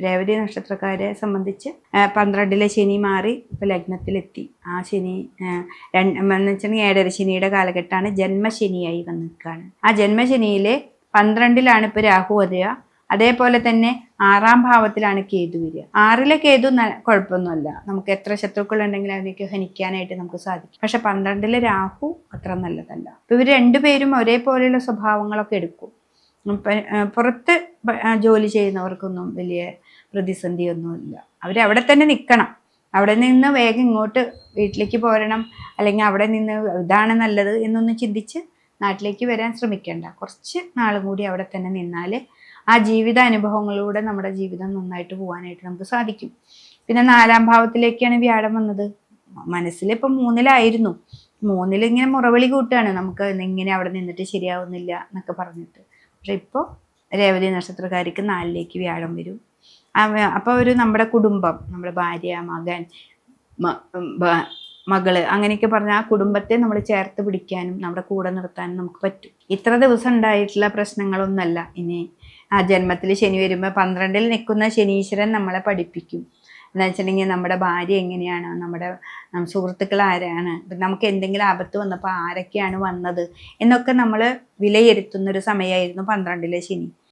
രേവതി നക്ഷത്രക്കാരെ സംബന്ധിച്ച് പന്ത്രണ്ടിലെ ശനി മാറി ഇപ്പോൾ ലഗ്നത്തിലെത്തി. ആ ശനി രണ്ട് വെച്ചിട്ടുണ്ടെങ്കിൽ ഏഴര ശനിയുടെ കാലഘട്ടമാണ് ജന്മശനിയായി വന്ന് നിൽക്കുകയാണ് ആ ജന്മശനിയിലെ പന്ത്രണ്ടിലാണ് ഇപ്പോൾ രാഹു വരിക. അതേപോലെ തന്നെ ആറാം ഭാവത്തിലാണ് കേതു വരിക. ആറിലെ കേതു കുഴപ്പമൊന്നുമല്ല. നമുക്ക് എത്ര ശത്രുക്കൾ ഉണ്ടെങ്കിൽ അതിനൊക്കെ ഹനിക്കാനായിട്ട് നമുക്ക് സാധിക്കും. പക്ഷെ പന്ത്രണ്ടിലെ രാഹു അത്ര നല്ലതല്ല. ഇപ്പൊ ഇവർ രണ്ടുപേരും ഒരേപോലെയുള്ള സ്വഭാവങ്ങളൊക്കെ എടുക്കും. ഇപ്പൊ, പുറത്ത് ജോലി ചെയ്യുന്നവർക്കൊന്നും വലിയ പ്രതിസന്ധിയൊന്നുമില്ല. അവിടെ തന്നെ നിൽക്കണം അവിടെ നിന്ന് വേഗം ഇങ്ങോട്ട് വീട്ടിലേക്ക് പോരണം. അല്ലെങ്കിൽ അവിടെ നിന്ന് ഇതാണ് നല്ലത് എന്നൊന്ന് ചിന്തിച്ച് നാട്ടിലേക്ക് വരാൻ ശ്രമിക്കേണ്ട. കുറച്ച് നാളും കൂടി അവിടെ തന്നെ നിന്നാൽ ആ ജീവിത അനുഭവങ്ങളിലൂടെ നമ്മുടെ ജീവിതം നന്നായിട്ട് പോകാനായിട്ട് നമുക്ക് സാധിക്കും. പിന്നെ നാലാം ഭാവത്തിലേക്കാണ് വ്യാഴം വന്നത്. മനസ്സിലിപ്പം മൂന്നിലായിരുന്നു. മൂന്നിൽ ഇങ്ങനെ മുറവിളി കൂട്ടുകയാണ്. നമുക്ക് ഇങ്ങനെ അവിടെ നിന്നിട്ട് ശരിയാവുന്നില്ല എന്നൊക്കെ പറഞ്ഞിട്ട്. പക്ഷെ ഇപ്പോൾ രേവതി നക്ഷത്രക്കാർക്ക് നാലിലേക്ക് വ്യാഴം വരും. അപ്പോൾ ഒരു നമ്മുടെ കുടുംബം നമ്മുടെ ഭാര്യ മകൻ മകൾ അങ്ങനെയൊക്കെ പറഞ്ഞ ആ കുടുംബത്തെ നമ്മൾ ചേർത്ത് പിടിക്കാനും നമ്മുടെ കൂടെ നിർത്താനും നമുക്ക് പറ്റും. ഇത്ര ദിവസം ഉണ്ടായിട്ടുള്ള പ്രശ്നങ്ങളൊന്നല്ല ഇനി ആ ജന്മത്തിൽ ശനി വരുമ്പോൾ പന്ത്രണ്ടിൽ നിൽക്കുന്ന ശനീശ്വരൻ നമ്മളെ പഠിപ്പിക്കും. എന്ന് വെച്ചിട്ടുണ്ടെങ്കിൽ നമ്മുടെ ഭാര്യ എങ്ങനെയാണ്? നമ്മുടെ സുഹൃത്തുക്കൾ ആരാണ്? നമുക്ക് എന്തെങ്കിലും ആപത്ത് വന്നപ്പോൾ ആരൊക്കെയാണ് വന്നത്? എന്നൊക്കെ നമ്മൾ വിലയിരുത്തുന്നൊരു സമയമായിരുന്നു പന്ത്രണ്ടിലെ ശനി.